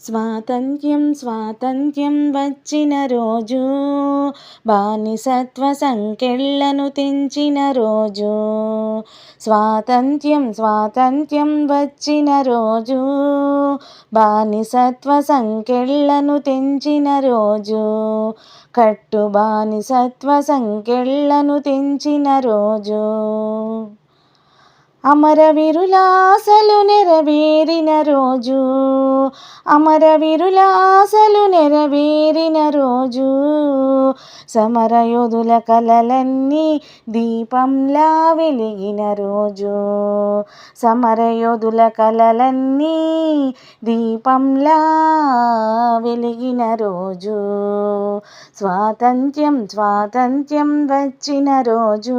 స్వాతంత్ర్యం స్వాతంత్ర్యం వచ్చిన రోజు బానిసత్వ సంకెళ్ళను తెంచిన రోజు. స్వాతంత్ర్యం స్వాతంత్ర్యం వచ్చిన రోజు బానిసత్వ సంకెళ్ళను తెంచిన రోజు. కట్టు బానిసత్వ సంకెళ్ళను తెంచిన రోజు. అమరవీరులాసలు నెరవేరిన రోజు అమరవీరులాసలు నెరవేరిన రోజు సమరయోధుల కలలన్నీ దీపంలా వెలిగిన రోజు సమరయోధుల కలలన్నీ దీపంలా వెలిగిన రోజు స్వాతంత్ర్యం స్వాతంత్ర్యం వచ్చిన రోజు.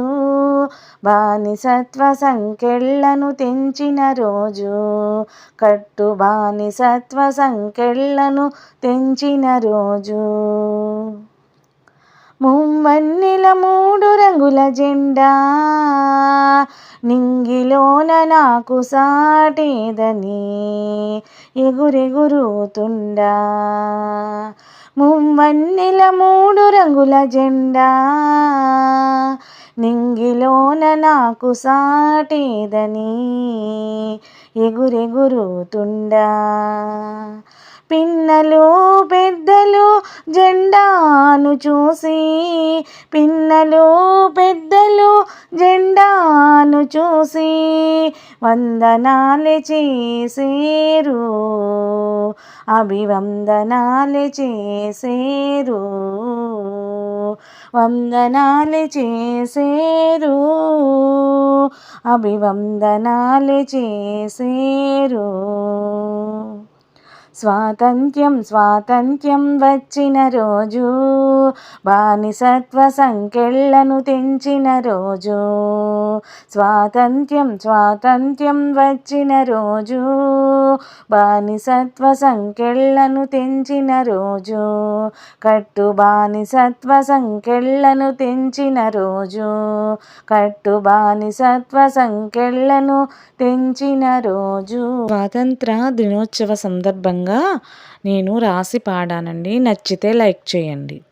బానిసత్వ సంకెళ్ళను తెంచిన రోజు. కట్టు బానిసత్వ సంకెళ్ళను తెంచిన రోజు. ముమ్మన్నెల మూడు రంగుల జెండా నింగిలోన నాకు సాటేదని ఎగురెగురుతుండా. ముమ్మన్నెల మూడు రంగుల జెండా నింగిలోన నాకు సాటేదని ఎగురెగురుతుండా. పిన్నలు పెద్దలు జెండాను చూసి పిన్నలు పెద్దలు జెండాను చూసి వందనాలు చేసేరు అభివందనాలు చేసేరు. వందనాలు చేసేరు. అభివందనాలు చేసేరు. స్వాతంత్ర్యం స్వాతంత్ర్యం వచ్చిన రోజు బానిసత్వ సంకెళ్ళను తెంచిన రోజు. స్వాతంత్ర్యం స్వాతంత్ర్యం వచ్చిన రోజు బానిసత్వ సంకెళ్ళను తెంచిన రోజు. కట్టు బానిసత్వ సంకెళ్ళను తెంచిన రోజు కట్టు బానిసత్వ సంకెళ్ళను తెంచిన రోజు. స్వాతంత్ర దినోత్సవ సందర్భంగా నేను రాసి పాడానండి. నచ్చితే లైక్ చేయండి.